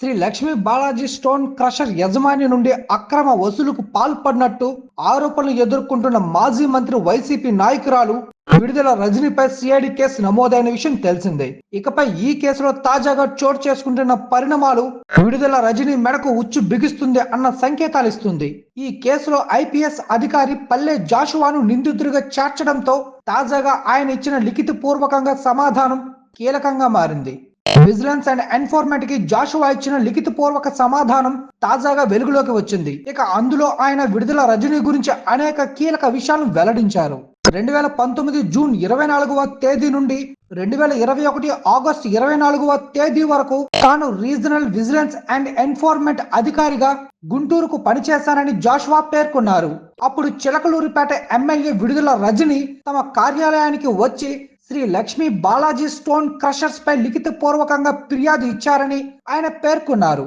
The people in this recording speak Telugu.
శ్రీ లక్ష్మీ బాలాజీ స్టోన్ క్రషర్ యజమాని నుండి అక్రమ వసూలుకు పాల్పడినట్టు ఆరోపణలు ఎదుర్కొంటున్న మాజీ మంత్రి వైసీపీ నాయకురాలు విడుదల రజనీపై సిఐడి కేసు నమోదైన విషయం తెలిసిందే. ఇకపై ఈ కేసులో తాజాగా చోటు చేసుకుంటున్న పరిణామాలు విడుదల రజనీ మెడకు ఉచ్చు బిగిస్తుంది అన్న సంకేతాలు ఇస్తుంది. ఈ కేసులో ఐపీఎస్ అధికారి పల్లె జాషువాను నిందితుడిగా చేర్చడంతో తాజాగా ఆయన ఇచ్చిన లిఖిత పూర్వకంగా సమాధానం కీలకంగా మారింది. విజిలెన్స్ అండ్ ఎన్ఫోర్మెంట్కి జాషువా ఇచ్చిన లిఖిత పూర్వక సమాధానం తాజాగా వెలుగులోకి వచ్చింది. ఇక అందులో ఆయన విడుదల రజనీ గురించి అనేక కీలక విషయాలను వెల్లడించారు. రెండు వేల పంతొమ్మిది జూన్ ఇరవై నాలుగవ తేదీ నుండి రెండు వేల ఇరవై ఒకటి ఆగస్టు ఇరవై నాలుగవ తేదీ వరకు తాను రీజనల్ విజిలెన్స్ అండ్ ఎన్ఫోర్మెంట్ అధికారిగా గుంటూరుకు పనిచేశానని జాషువా పేర్కొన్నారు. అప్పుడు చిలకలూరిపేట ఎమ్మెల్యే విడుదల రజని తమ కార్యాలయానికి వచ్చి శ్రీ లక్ష్మీ బాలాజీ స్టోన్ క్రషర్స్ పై లిఖిత పూర్వకంగా ఫిర్యాదు ఇచ్చారని ఆయన పేర్కొన్నారు.